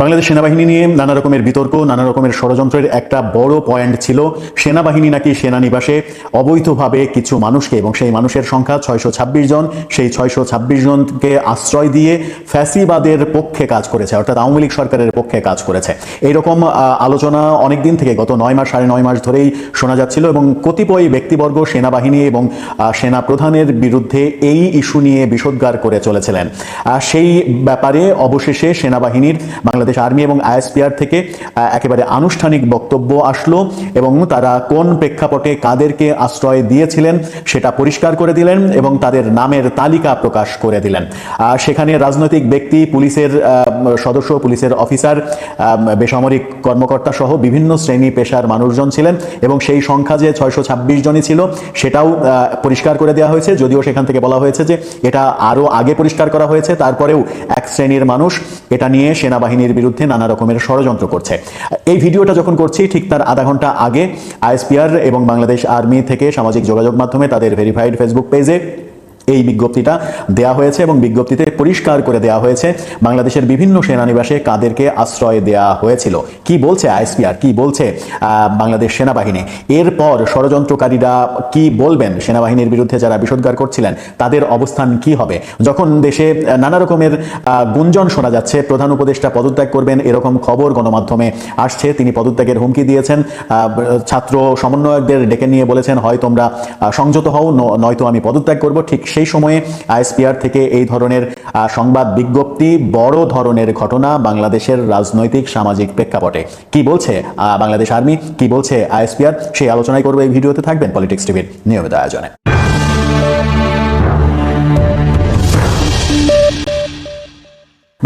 বাংলাদেশ সেনাবাহিনী নিয়ে নানা রকমের বিতর্ক, নানা রকমের ষড়যন্ত্রের একটা বড় পয়েন্ট ছিল সেনাবাহিনী নাকি সেনানিবাসে অবৈধভাবে কিছু মানুষকে এবং সেই মানুষের সংখ্যা ছয়শো ছাব্বিশ জন, সেই ছয়শো ছাব্বিশ জনকে আশ্রয় দিয়ে ফ্যাসিবাদের পক্ষে কাজ করেছে, অর্থাৎ আওয়ামী লীগ সরকারের পক্ষে কাজ করেছে। এইরকম আলোচনা অনেক দিন থেকে গত নয় মাস, সাড়ে নয় মাস ধরেই শোনা যাচ্ছিল এবং কতিপয় ব্যক্তিবর্গ, সেনাবাহিনী এবং সেনা প্রধানের বিরুদ্ধে এই ইস্যু নিয়ে বিষোদ্গার করে চলেছিলেন। সেই ব্যাপারে অবশেষে সেনাবাহিনীর বাংলাদেশ আর্মি এবং আইএসপিআর থেকে একেবারে আনুষ্ঠানিক বক্তব্য আসলো এবং তারা কোন প্রেক্ষাপটে কাদেরকে আশ্রয় দিয়েছিলেন সেটা পরিষ্কার করে দিলেন এবং তাদের নামের তালিকা প্রকাশ করে দিলেন। সেখানে রাজনৈতিক ব্যক্তি, পুলিশের সদস্য, পুলিশের অফিসার বেসামরিক কর্মকর্তা সহ বিভিন্ন শ্রেণি পেশার মানুষজন ছিলেন এবং সেই সংখ্যা যে ছয়শো ছাব্বিশ জনই ছিল সেটাও পরিষ্কার করে দেওয়া হয়েছে। যদিও সেখান থেকে বলা হয়েছে যে এটা আরও আগে পরিষ্কার করা হয়েছে, তারপরেও এক শ্রেণির মানুষ এটা নিয়ে সেনাবাহিনীর বিরুদ্ধে নানা রকমের ষড়যন্ত্র করছে। এই ভিডিওটা যখন করছি, ঠিক তার আধা ঘণ্টা আগে আইএসপিআর এবং বাংলাদেশ আর্মি থেকে সামাজিক যোগাযোগ মাধ্যমে তাদের ভেরিফাইড ফেসবুক পেজে এই বিজ্ঞপ্তিটা দেয়া হয়েছে এবং বিজ্ঞপ্তিতে পরিষ্কার করে দেয়া হয়েছে, বাংলাদেশের বিভিন্ন সেনানিবাসে কাদেরকে আশ্রয় দেয়া হয়েছিল। কি বলছে আইএসপিআর? কি বলছে বাংলাদেশ সেনাবাহিনী? এরপর ষড়যন্ত্রকারীরা কি বলবেন? সেনাবাহিনীর বিরুদ্ধে যারা বিষোদ্গার করছিলেন, তাদের অবস্থান কি হবে? যখন দেশে নানা রকমের গুঞ্জন শোনা যাচ্ছে, প্রধান উপদেষ্টা পদত্যাগ করবেন, এরকম খবর গণমাধ্যমে আসছে, তিনি পদত্যাগের হুমকি দিয়েছেন ছাত্র সমন্বয়কদের ডেকে নিয়ে বলেছেন, হয় তোমরা সংযত হও নয়তো আমি পদত্যাগ করব। ঠিক সেই সময়ে আইএসপিআর থেকে এই ধরনের সংবাদ বিজ্ঞপ্তি বড় ধরনের ঘটনা বাংলাদেশের রাজনৈতিক সামাজিক প্রেক্ষাপটে। কি বলছে বাংলাদেশ আর্মি? কি বলছে আইএসপিআর? সেই আলোচনায় করবে এই ভিডিওতে, থাকবেন পলিটিক্স টিভির নিয়মিত আয়োজনে।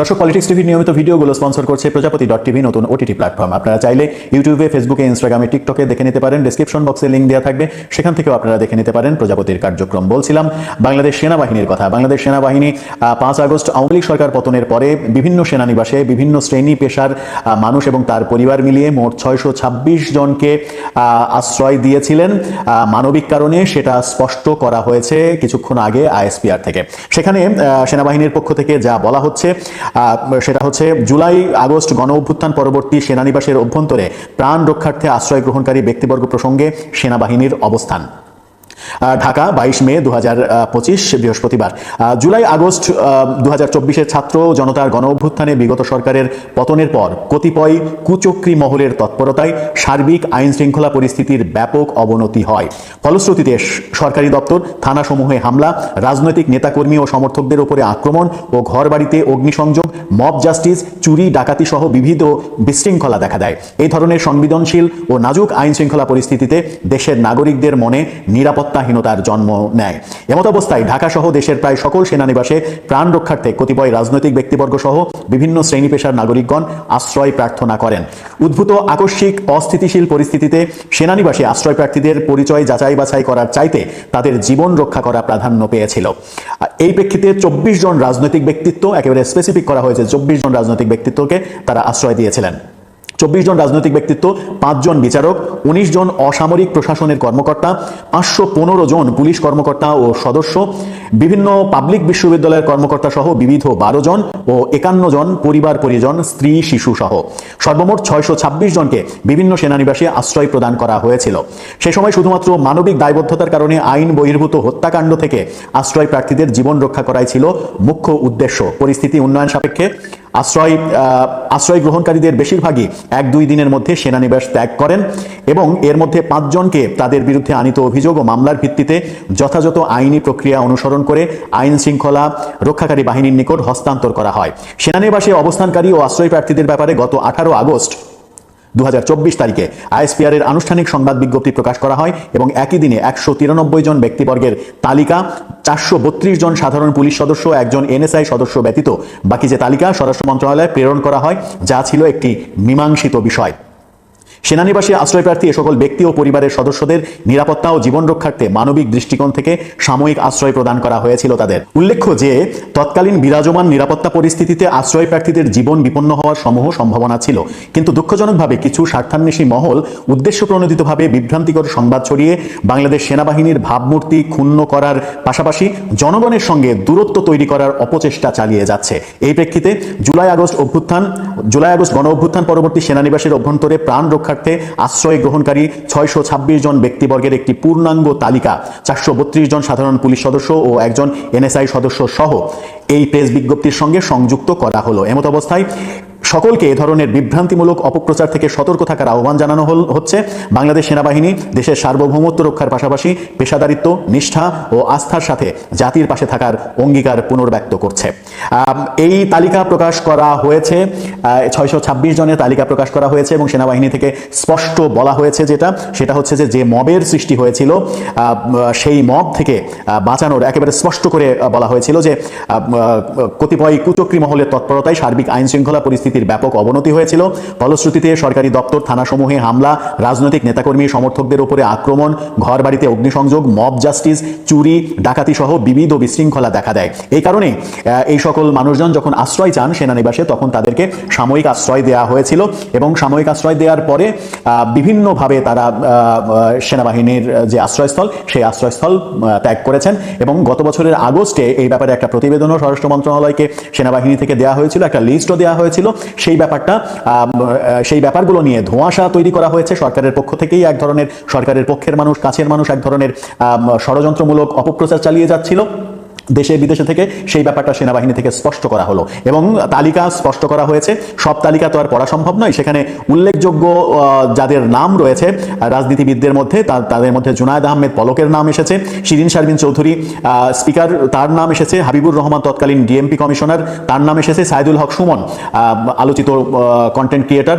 দর্শক পলিটিক্স টিভির নিয়মিত ভিডিওগুলো স্পন্সর করছে প্রজাপতি ডট টিভি নতুন ওটিটি প্ল্যাটফর্ম আপনারা চাইলে ইউটিউবে ফেসবুকে ইনস্টাগ্রামে টিকটকে দেখে নিতে পারেন। ডিসক্রিপশন বক্সে লিঙ্ক দেওয়া থাকবে। সেখান থেকেও আপনারা দেখে নিতে পারেন প্রজাপতির কার্যক্রম। বলছিলাম, বাংলাদেশ সেনাবাহিনীর কথা। বাংলাদেশ সেনাবাহিনী পাঁচ আগস্ট আওয়ামী লীগ সরকার পতনের পরে বিভিন্ন সেনানিবাসে বিভিন্ন শ্রেণি পেশার মানুষ এবং তার পরিবার মিলিয়ে মোট ছয়শো ছাব্বিশ জনকে আশ্রয় দিয়েছিলেন। মানবিক কারণে সেটা স্পষ্ট করা হয়েছে কিছুক্ষণ আগে আইএসপিআর থেকে। সেখানে সেনাবাহিনীর পক্ষ থেকে যা বলা হচ্ছে সেটা হচ্ছে জুলাই, আগস্ট গণ অভ্যুত্থান পরবর্তী সেনানিবাসের অভ্যন্তরে প্রাণ রক্ষার্থে আশ্রয় গ্রহণকারী ব্যক্তিবর্গ প্রসঙ্গে সেনাবাহিনীর অবস্থান। ঢাকা, বাইশ মে দু পঁচিশ বৃহস্পতিবার। জুলাই, আগস্ট দু হাজার ছাত্র জনতার গণ অভ্যুত্থানে বিগত সরকারের পতনের পর কতিপয় কুচক্রী মহলের তৎপরতায় সার্বিক আইন শৃঙ্খলা পরিস্থিতির ব্যাপক অবনতি হয়। ফলশ্রুতিতে সরকারি দপ্তর থানাসমূহে হামলা, রাজনৈতিক নেতাকর্মী ও সমর্থকদের উপরে আক্রমণ ও ঘরবাড়িতে অগ্নিসংযোগ, মব জাস্টিস, চুরি, ডাকাতি সহ বিবিধ বিশৃঙ্খলা দেখা দেয়। এই ধরনের সংবেদনশীল ও নাজুক আইন শৃঙ্খলা পরিস্থিতিতে দেশের নাগরিকদের মনে নিরাপত্তাহীনতার জন্ম নেয়। এমত অবস্থায় ঢাকা সহ দেশের প্রায় সকল সেনানিবাসে প্রাণ রক্ষার্থে কতিপয় রাজনৈতিক ব্যক্তিবর্গ সহ বিভিন্ন শ্রেণি পেশার নাগরিকগণ আশ্রয় প্রার্থনা করেন। উদ্ভূত আকস্মিক অস্থিতিশীল পরিস্থিতিতে সেনানিবাসে আশ্রয় প্রার্থীদের পরিচয় যাচাই বাছাই করার চাইতে তাদের জীবন রক্ষা করা প্রাধান্য পেয়েছিল। এই প্রেক্ষিতে চব্বিশ জন রাজনৈতিক ব্যক্তিত্ব, একেবারে স্পেসিফিক করা হয়েছে চব্বিশ জন রাজনৈতিক ব্যক্তিত্বকে তারা আশ্রয় দিয়েছিলেন। চব্বিশ জন রাজনৈতিক ব্যক্তিত্ব পাঁচজন বিচারক, উনিশ জন অসামরিক প্রশাসনের কর্মকর্তা, পাঁচশো পনেরো জন পুলিশ কর্মকর্তা ও সদস্য, বিভিন্ন পাবলিক বিশ্ববিদ্যালয়ের কর্মকর্তা সহ বিবিধ বারো জন ও একান্ন জন পরিবার পরিজন, স্ত্রী, শিশু সহ। সর্বমোট ছয়শো ছাব্বিশ জনকে বিভিন্ন সেনানিবাসে আশ্রয় প্রদান করা হয়েছিল। সে সময় শুধুমাত্র মানবিক দায়বদ্ধতার কারণে আইন বহির্ভূত হত্যাকাণ্ড থেকে আশ্রয় প্রার্থীদের জীবন রক্ষা করাই ছিল মুখ্য উদ্দেশ্য। পরিস্থিতি উন্নয়ন সাপেক্ষে আশ্রয় আশ্রয় গ্রহণকারীদের বেশিরভাগই এক দুই দিনের মধ্যে সেনানিবাস ত্যাগ করেন এবং এর মধ্যে পাঁচজনকে তাদের বিরুদ্ধে আনিত অভিযোগ ও মামলার ভিত্তিতে যথাযথ আইনি প্রক্রিয়া অনুসরণ করে আইন শৃঙ্খলা রক্ষাকারী বাহিনীর নিকট হস্তান্তর করা হয়। সেনানিবাসে অবস্থানকারী ও আশ্রয় প্রার্থীদের ব্যাপারে গত আঠারো আগস্ট দু হাজার চব্বিশ তারিখে আইএসপিআর এর আনুষ্ঠানিক সংবাদ বিজ্ঞপ্তি প্রকাশ করা হয় এবং একই দিনে একশো তিরানব্বই জন ব্যক্তিবর্গের তালিকা, চারশো বত্রিশ জন সাধারণ পুলিশ সদস্য, একজন এনএসআই সদস্য ব্যতীত বাকি যে তালিকা স্বরাষ্ট্র মন্ত্রণালয়ে প্রেরণ করা হয়, যা ছিল একটি মীমাংসিত বিষয়। সেনানিবাসী আশ্রয়প্রার্থী এ সকল ব্যক্তি ও পরিবারের সদস্যদের নিরাপত্তা ও জীবন রক্ষার্থে মানবিক দৃষ্টিকোণ থেকে সাময়িক আশ্রয় প্রদান করা হয়েছিল তাদের। উল্লেখ্য যে, তৎকালীন বিরাজমান নিরাপত্তা পরিস্থিতিতে আশ্রয় প্রার্থীদের জীবন বিপন্ন হওয়ার সমূহ সম্ভাবনা ছিল। কিন্তু দুঃখজনকভাবে কিছু স্বার্থান্বেষী মহল উদ্দেশ্য প্রণোদিতভাবে বিভ্রান্তিকর সংবাদ ছড়িয়ে বাংলাদেশ সেনাবাহিনীর ভাবমূর্তি ক্ষুণ্ণ করার পাশাপাশি জনগণের সঙ্গে দূরত্ব তৈরি করার অপচেষ্টা চালিয়ে যাচ্ছে। এই প্রেক্ষিতে জুলাই আগস্ট অভ্যুত্থান জুলাই আগস্ট গণ অভ্যুত্থান পরবর্তী সেনানিবাসের অভ্যন্তরে প্রাণ রক্ষার্থে আশ্রয় গ্রহণকারী ছয়শো ছাব্বিশ জন ব্যক্তিবর্গের একটি পূর্ণাঙ্গ তালিকা, চারশো বত্রিশ জন সাধারণ পুলিশ সদস্য ও একজন এনএসআই সদস্য সহ এই প্রেস বিজ্ঞপ্তির সঙ্গে সংযুক্ত করা হলো। এমত অবস্থায় সকলকে এ ধরনের বিভ্রান্তিমূলক অপপ্রচার থেকে সতর্ক থাকার আহ্বান জানানো হচ্ছে বাংলাদেশ সেনাবাহিনী, দেশের সার্বভৌমত্ব রক্ষার পাশাপাশি পেশাদারিত্ব, নিষ্ঠা ও আস্থার সাথে জাতির পাশে থাকার অঙ্গীকার পুনর্ব্যক্ত করছে। এই তালিকা প্রকাশ করা হয়েছে ছয়শো ছাব্বিশ জনের তালিকা প্রকাশ করা হয়েছে এবং সেনাবাহিনী থেকে স্পষ্ট বলা হয়েছে যেটা, সেটা হচ্ছে যে যে মবের সৃষ্টি হয়েছিল সেই মব থেকে বাঁচানোর একেবারে স্পষ্ট করে বলা হয়েছিল যে কতিপয় কুচক্রী মহলের তৎপরতায় সার্বিক আইন শৃঙ্খলা পরিস্থিতির ব্যাপক অবনতি হয়েছিল। ফলশ্রুতিতে সরকারি দপ্তর থানাসমূহে হামলা, রাজনৈতিক নেতাকর্মী, সমর্থকদের উপরে আক্রমণ ঘর বাড়িতে অগ্নিসংযোগ, মব জাস্টিস, চুরি ডাকাতি সহ বিবিধ বিশৃঙ্খলা দেখা দেয়। এই কারণে এই সকল মানুষজন যখন আশ্রয় চান সেনানিবাসে, তখন তাদেরকে সাময়িক আশ্রয় দেওয়া হয়েছিল এবং সাময়িক আশ্রয় দেওয়ার পরে বিভিন্নভাবে তারা সেনাবাহিনীর যে আশ্রয়স্থল, সেই আশ্রয়স্থল ত্যাগ করেছেন এবং গত বছরের আগস্টে এই ব্যাপারে একটা প্রতিবেদনও স্বরাষ্ট্র মন্ত্রণালয়কে সেনাবাহিনী থেকে দেওয়া হয়েছিল, একটা লিস্টও দেওয়া হয়েছিল। সেই ব্যাপারটা সেই ব্যাপারগুলো নিয়ে ধোঁয়াশা তৈরি করা হয়েছে। সরকারের পক্ষ থেকেই এক ধরনের, সরকারের পক্ষের মানুষ, কাছের মানুষ এক ধরনের ষড়যন্ত্রমূলক অপপ্রচার চালিয়ে যাচ্ছিল। দেশে বিদেশে থেকে সেই ব্যাপারটা সেনাবাহিনী থেকে স্পষ্ট করা হলো। এবং তালিকা স্পষ্ট করা হয়েছে। সব তালিকা তো আর পড়া সম্ভব নয়। সেখানে উল্লেখযোগ্য যাদের নাম রয়েছে রাজনীতিবিদদের মধ্যে তাদের মধ্যে জুনায়দ আহমেদ পলকের নাম এসেছে, শিরিন শারমিন চৌধুরী স্পিকার, তার নাম এসেছে হাবিবুর রহমান, তৎকালীন ডিএমপি কমিশনার, তার নাম এসেছে সাইদুল হক সুমন আলোচিত কন্টেন্ট ক্রিয়েটার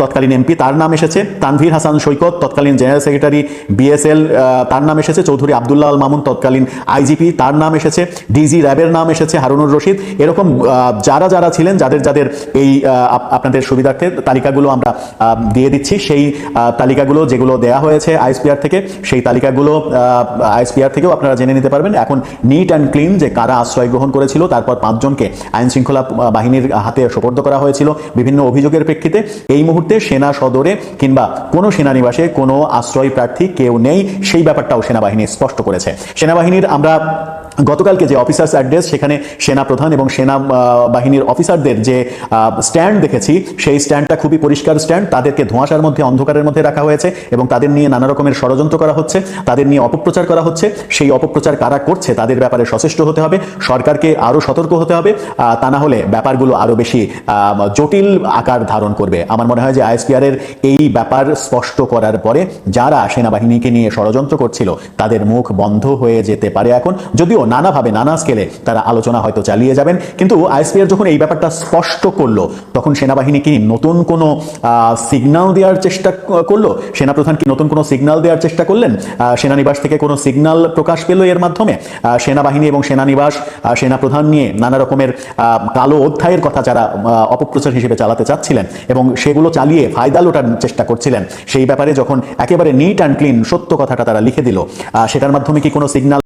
তৎকালীন এমপি, তার নাম এসেছে তানভীর হাসান সৈকত, তৎকালীন জেনারেল সেক্রেটারি বিএসএল তার নাম এসেছে চৌধুরী আবদুল্লাহ আল মামুন, তৎকালীন আইজিপি, তার নাম এসেছে ডিজি র্যাবের নাম এসেছে, হারুনুর রশিদ। এরকম যারা যারা ছিলেন, যাদের যাদের এই আপ- আপনাদের সুবিধার্থে তালিকাগুলো আমরা দিয়ে দিচ্ছি, সেই তালিকাগুলো যেগুলো দেয়া হয়েছে আইএসপিআর থেকে, সেই তালিকাগুলো আইএসপিআর থেকেও আপনারা জেনে নিতে পারবেন। এখন নিট অ্যান্ড ক্লিন যে কারা আশ্রয় গ্রহণ করেছিল, তারপর পাঁচজনকে আইন শৃঙ্খলা বাহিনীর হাতে সোপর্দ করা হয়েছিল বিভিন্ন অভিযোগের প্রেক্ষিতে। এই মুহূর্তে সেনা সদরে কিংবা কোনো সেনানিবাসে কোনো আশ্রয় প্রার্থী কেউ নেই, সেই ব্যাপারটাও সেনাবাহিনী স্পষ্ট করেছে। সেনাবাহিনীর আমরা গতকালকে যে অফিসার্স অ্যাড্রেস, সেখানে সেনা প্রধান এবং সেনা বাহিনীর অফিসারদের যে স্ট্যান্ড দেখেছি, সেই স্ট্যান্ডটা খুবই পরিষ্কার স্ট্যান্ড। তাদেরকে ধোঁয়াশার মধ্যে, অন্ধকারের মধ্যে রাখা হয়েছে এবং তাদের নিয়ে নানা রকমের ষড়যন্ত্র করা হচ্ছে, তাদের নিয়ে অপপ্রচার করা হচ্ছে। সেই অপপ্রচার কারা করছে, তাদের ব্যাপারে সচেষ্ট হতে হবে, সরকারকে আরও সতর্ক হতে হবে তা না হলে ব্যাপারগুলো আরও বেশি জটিল আকার ধারণ করবে। আমার মনে হয় যে আইএসপিআর এর এই ব্যাপার স্পষ্ট করার পরে যারা সেনাবাহিনীকে নিয়ে ষড়যন্ত্র করছিল, তাদের মুখ বন্ধ হয়ে যেতে পারে এখন। যদিও নানাভাবে, নানা স্কেলে তারা আলোচনা হয়তো চালিয়ে যাবেন। কিন্তু আইএসপিআর যখন এই ব্যাপারটা স্পষ্ট করল, তখন সেনাবাহিনী কি নতুন কোনো সিগন্যাল দেওয়ার চেষ্টা করল? সেনাপ্রধান কি নতুন কোনো সিগন্যাল দেওয়ার চেষ্টা করলেন? সেনানিবাস থেকে কোনো সিগন্যাল প্রকাশ পেল এর মাধ্যমে? সেনাবাহিনী এবং সেনানিবাস সেনাপ্রধান নিয়ে নানা রকমের কালো অধ্যায়ের কথা যারা অপপ্রচার হিসেবে চালাতে চাচ্ছিলেন এবং সেগুলো চালিয়ে ফায়দা লোটার চেষ্টা করছিলেন। সেই ব্যাপারে যখন একেবারে নিট অ্যান্ড ক্লিন সত্য কথাটা তারা লিখে দিল সেটার মাধ্যমে কি কোনো সিগন্যাল